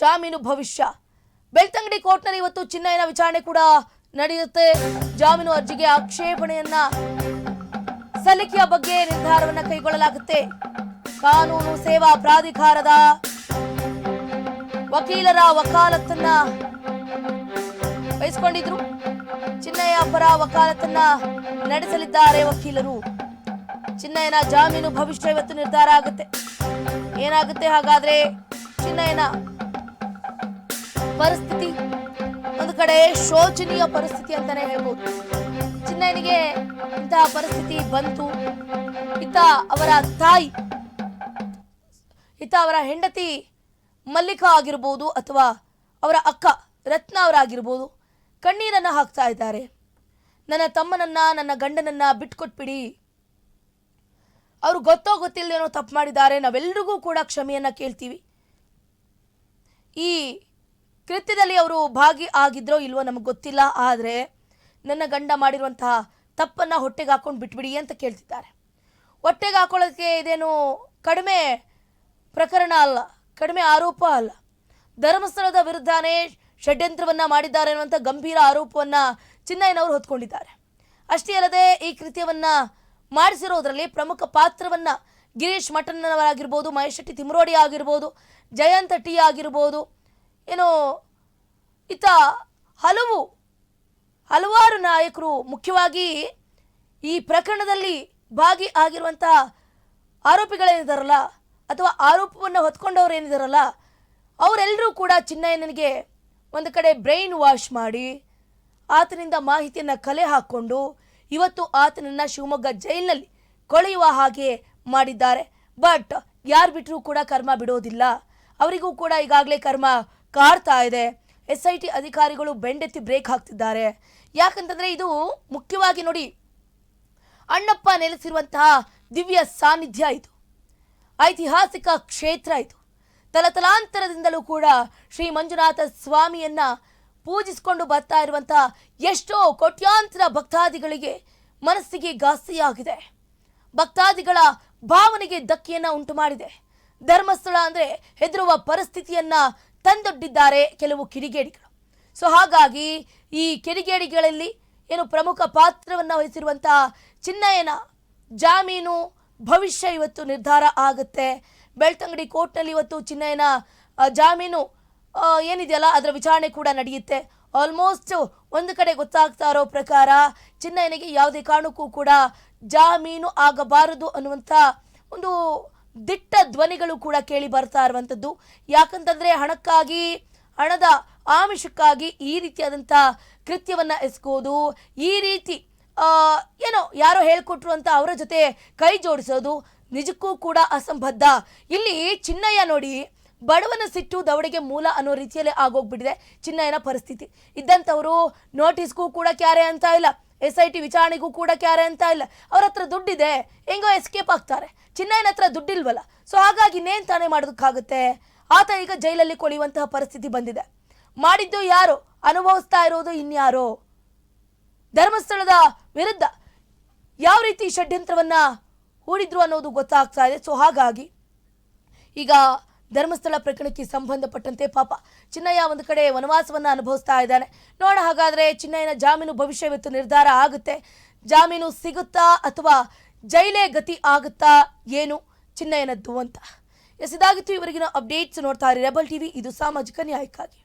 ಜಾಮೀನು ಭವಿಷ್ಯ. ಬೆಳ್ತಂಗಡಿ ಕೋರ್ಟ್ನಲ್ಲಿ ಇವತ್ತು ಚಿನ್ನಯ್ಯನ ವಿಚಾರಣೆ ಕೂಡ ನಡೆಯುತ್ತೆ. ಜಾಮೀನು ಅರ್ಜಿಗೆ ಆಕ್ಷೇಪಣೆಯನ್ನ ಸಲ್ಲಿಕೆಯ ಬಗ್ಗೆ ನಿರ್ಧಾರವನ್ನ ಕೈಗೊಳ್ಳಲಾಗುತ್ತೆ. ಕಾನೂನು ಸೇವಾ ಪ್ರಾಧಿಕಾರದ ವಕೀಲರ ವಕಾಲತ್ತನ್ನ ವಹಿಸಿಕೊಂಡಿದ್ರು. ಚಿನ್ನಯ್ಯ ಪರ ವಕಾಲತ್ತನ್ನ ನಡೆಸಲಿದ್ದಾರೆ ವಕೀಲರು. ಚಿನ್ನಯ್ಯನ ಜಾಮೀನು ಭವಿಷ್ಯ ಇವತ್ತು ನಿರ್ಧಾರ ಆಗುತ್ತೆ. ಏನಾಗುತ್ತೆ ಹಾಗಾದ್ರೆ ಚಿನ್ನಯ್ಯನ ಪರಿಸ್ಥಿತಿ, ಒಂದು ಕಡೆ ಶೋಚನೀಯ ಪರಿಸ್ಥಿತಿ ಅಂತಾನೆ ಹೇಳ್ಬೋದು. ಚಿನ್ನಯ್ಯನಿಗೆ ಇಂತಹ ಪರಿಸ್ಥಿತಿ ಬಂತು. ಇತ್ತ ಅವರ ತಾಯಿ ಇತ್ತ ಅವರ ಹೆಂಡತಿ ಮಲ್ಲಿಕಾ ಆಗಿರ್ಬೋದು ಅಥವಾ ಅವರ ಅಕ್ಕ ರತ್ನ ಅವರಾಗಿರ್ಬೋದು, ಕಣ್ಣೀರನ್ನು ಹಾಕ್ತಾ ಇದ್ದಾರೆ. ನನ್ನ ತಮ್ಮನನ್ನ, ನನ್ನ ಗಂಡನನ್ನ ಬಿಟ್ಕೊಟ್ಬಿಡಿ. ಅವರು ಗೊತ್ತೋ ಗೊತ್ತಿಲ್ಲದೇನೋ ತಪ್ಪು ಮಾಡಿದ್ದಾರೆ. ನಾವೆಲ್ಲರಿಗೂ ಕೂಡ ಕ್ಷಮೆಯನ್ನು ಕೇಳ್ತೀವಿ. ಈ ಕೃತ್ಯದಲ್ಲಿ ಅವರು ಭಾಗಿ ಆಗಿದ್ರೋ ಇಲ್ವೋ ನಮಗೆ ಗೊತ್ತಿಲ್ಲ, ಆದರೆ ನನ್ನ ಗಂಡ ಮಾಡಿರುವಂತಹ ತಪ್ಪನ್ನ ಹೊಟ್ಟೆಗೆ ಹಾಕೊಂಡು ಬಿಟ್ಬಿಡಿ ಅಂತ ಕೇಳ್ತಿದ್ದಾರೆ. ಹೊಟ್ಟೆಗೆ ಹಾಕೊಳ್ಳೋದಕ್ಕೆ ಇದೇನು ಕಡಿಮೆ ಪ್ರಕರಣ ಅಲ್ಲ, ಕಡಿಮೆ ಆರೋಪ ಅಲ್ಲ. ಧರ್ಮಸ್ಥಳದ ವಿರುದ್ಧನೇ ಷಡ್ಯಂತ್ರವನ್ನ ಮಾಡಿದ್ದಾರೆ ಅನ್ನುವಂಥ ಗಂಭೀರ ಆರೋಪವನ್ನ ಚಿನ್ನಯ್ಯನವರು ಹೊತ್ಕೊಂಡಿದ್ದಾರೆ. ಅಷ್ಟೇ ಅಲ್ಲದೆ ಈ ಕೃತ್ಯವನ್ನು ಮಾಡಿಸಿರೋದ್ರಲ್ಲಿ ಪ್ರಮುಖ ಪಾತ್ರವನ್ನ ಗಿರೀಶ್ ಮಠನ್ನವರಾಗಿರ್ಬೋದು ಮಹೇಶ್ ಶೆಟ್ಟಿ ತಿಮ್ರೋಡಿ ಆಗಿರ್ಬೋದು, ಜಯಂತ ಟಿ ಆಗಿರ್ಬೋದು ಏನು ಈತ ಹಲವು, ಹಲವಾರು ನಾಯಕರು ಮುಖ್ಯವಾಗಿ ಈ ಪ್ರಕರಣದಲ್ಲಿ ಭಾಗಿ ಆಗಿರುವಂಥ ಆರೋಪಿಗಳೇನಿದ್ದಾರಲ್ಲ ಅಥವಾ ಆರೋಪವನ್ನು ಹೊತ್ಕೊಂಡವ್ರು ಏನಿದ್ದಾರಲ್ಲ ಅವರೆಲ್ಲರೂ ಕೂಡ ಚಿನ್ನಯ್ಯನಿಗೆ ಒಂದು ಕಡೆ ಬ್ರೈನ್ ವಾಶ್ ಮಾಡಿ, ಆತನಿಂದ ಮಾಹಿತಿಯನ್ನು ಕಲೆ ಹಾಕ್ಕೊಂಡು ಇವತ್ತು ಆತನನ್ನು ಶಿವಮೊಗ್ಗ ಜೈಲಿನಲ್ಲಿ ಕೊಳೆಯುವ ಹಾಗೆ ಮಾಡಿದ್ದಾರೆ. ಬಟ್ ಯಾರು ಬಿಟ್ಟರೂ ಕೂಡ ಕರ್ಮ ಬಿಡೋದಿಲ್ಲ. ಅವರಿಗೂ ಕೂಡ ಈಗಾಗಲೇ ಕರ್ಮ ಕಾಡ್ತಾ ಇದೆ. ಎಸ್ ಐ ಟಿ ಅಧಿಕಾರಿಗಳು ಬೆಂಡೆತ್ತಿ ಬ್ರೇಕ್ ಹಾಕ್ತಿದ್ದಾರೆ. ಯಾಕಂತಂದ್ರೆ ಇದು ಮುಖ್ಯವಾಗಿ ನೋಡಿ, ಅಣ್ಣಪ್ಪ ನೆಲೆಸಿರುವಂತಹ ದಿವ್ಯ ಸಾನ್ನಿಧ್ಯ ಇದು. ಐತಿಹಾಸಿಕ ಕ್ಷೇತ್ರ ಇದು. ತಲತಲಾಂತರದಿಂದಲೂ ಕೂಡ ಶ್ರೀ ಮಂಜುನಾಥ ಸ್ವಾಮಿಯನ್ನು ಪೂಜಿಸಿಕೊಂಡು ಬರ್ತಾ ಇರುವಂತಹ ಎಷ್ಟೋ ಕೋಟ್ಯಾಂತರ ಭಕ್ತಾದಿಗಳಿಗೆ ಮನಸ್ಸಿಗೆ ಘಾಸಿಯಾಗಿದೆ. ಭಕ್ತಾದಿಗಳ ಭಾವನೆಗೆ ಧಕ್ಕೆಯನ್ನ ಉಂಟು ಮಾಡಿದೆ ಧರ್ಮಸ್ಥಳ ಅಂದ್ರೆ ಹೆದರುವ ಪರಿಸ್ಥಿತಿಯನ್ನ ತಂದೊಡ್ಡಿದ್ದಾರೆ ಕೆಲವು ಕಿಡಿಗೇಡಿಗಳು. ಸೊ ಹಾಗಾಗಿ ಈ ಕಿಡಿಗೇಡಿಗಳಲ್ಲಿ ಏನು ಪ್ರಮುಖ ಪಾತ್ರವನ್ನು ವಹಿಸಿರುವಂತಹ ಚಿನ್ನಯ್ಯನ ಜಾಮೀನು ಭವಿಷ್ಯ ಇವತ್ತು ನಿರ್ಧಾರ ಆಗುತ್ತೆ. ಬೆಳ್ತಂಗಡಿ ಕೋರ್ಟ್ನಲ್ಲಿ ಇವತ್ತು ಚಿನ್ನಯ್ಯನ ಜಾಮೀನು ಏನಿದೆಯಲ್ಲ ಅದರ ವಿಚಾರಣೆ ಕೂಡ ನಡೆಯುತ್ತೆ. ಆಲ್ಮೋಸ್ಟ್ ಒಂದು ಕಡೆ ಗೊತ್ತಾಗ್ತಾ ಇರೋ ಪ್ರಕಾರ ಚಿನ್ನಯ್ಯನಿಗೆ ಯಾವುದೇ ಕಾರಣಕ್ಕೂ ಕೂಡ ಜಾಮೀನು ಆಗಬಾರದು ಅನ್ನುವಂಥ ಒಂದು ದಿಟ್ಟ ಧ್ವನಿಗಳು ಕೂಡ ಕೇಳಿ ಬರ್ತಾ ಇರುವಂಥದ್ದು. ಯಾಕಂತಂದರೆ ಹಣಕ್ಕಾಗಿ, ಹಣದ ಆಮಿಷಕ್ಕಾಗಿ ಈ ರೀತಿಯಾದಂಥ ಕೃತ್ಯವನ್ನ ಎಸಗೋದು ಈ ರೀತಿ ಏನೋ ಯಾರೋ ಹೇಳ್ಕೊಟ್ರು ಅಂತ ಅವರ ಜೊತೆ ಕೈ ಜೋಡಿಸೋದು ನಿಜಕ್ಕೂ ಕೂಡ ಅಸಂಬದ್ಧ. ಇಲ್ಲಿ ಚಿನ್ನಯ್ಯ ನೋಡಿ, ಬಡವನ ಸಿಟ್ಟು ದವಡೆಗೆ ಮೂಲ ಅನ್ನೋ ರೀತಿಯಲ್ಲೇ ಆಗೋಗ್ಬಿಟ್ಟಿದೆ ಚಿನ್ನಯ್ಯನ ಪರಿಸ್ಥಿತಿ. ಇದ್ದಂಥವರು ನೋಟಿಸ್ಗೂ ಕೂಡ ಕ್ಯಾರೆ ಅಂತ ಇಲ್ಲ. ಎಸ್ ಐ ಟಿ ವಿಚಾರಣೆಗೂ ಕೂಡ ಕ್ಯಾರೆ ಅಂತ ಇಲ್ಲ. ಅವ್ರ ಹತ್ರ ದುಡ್ಡಿದೆ. ಹೆಂಗೋ ಎಸ್ಕೇಪ್ ಆಗ್ತಾರೆ. ಚಿನ್ನಯ್ಯನ ಹತ್ರ ದುಡ್ಡಿಲ್ವಲ್ಲ. ಸೊ ಹಾಗಾಗಿ ಇನ್ನೇನ್ ತಾನೇ ಮಾಡೋದಕ್ಕಾಗುತ್ತೆ? ಆತ ಈಗ ಜೈಲಲ್ಲಿ ಕೊಳೆಯುವಂತಹ ಪರಿಸ್ಥಿತಿ ಬಂದಿದೆ. ಮಾಡಿದ್ದು ಯಾರು? ಅನುಭವಿಸ್ತಾ ಇರೋದು ಇನ್ಯಾರು? ಧರ್ಮಸ್ಥಳದ ವಿರುದ್ಧ ಯಾವ ರೀತಿ ಷಡ್ಯಂತ್ರವನ್ನ ಹೂಡಿದ್ರು ಅನ್ನೋದು ಗೊತ್ತಾಗ್ತಾ ಇದೆ. ಸೊ ಹಾಗಾಗಿ ಈಗ ಧರ್ಮಸ್ಥಳ ಪ್ರಕರಣಕ್ಕೆ ಸಂಬಂಧಪಟ್ಟಂತೆ ಪಾಪ ಚಿನ್ನಯ್ಯ ಒಂದು ಕಡೆ ವನವಾಸವನ್ನು ಅನುಭವಿಸ್ತಾ ಇದ್ದಾನೆ. ನೋಡ ಹಾಗಾದರೆ ಚಿನ್ನಯ್ಯನ ಜಾಮೀನು ಭವಿಷ್ಯವಿತ್ತು ನಿರ್ಧಾರ ಆಗುತ್ತೆ. ಜಾಮೀನು ಸಿಗುತ್ತಾ ಅಥವಾ ಜೈಲೇ ಗತಿ ಆಗುತ್ತಾ ಏನು ಚಿನ್ನಯ್ಯನದ್ದು ಅಂತ. ಎಸ್, ಇದಾಗಿತ್ತು ಇವರಿಗಿನ ಅಪ್ಡೇಟ್ಸ್ ನೋಡ್ತಾ ರೆಬಲ್ ಟಿವಿ, ಇದು ಸಾಮಾಜಿಕ ನ್ಯಾಯಕ್ಕಾಗಿ.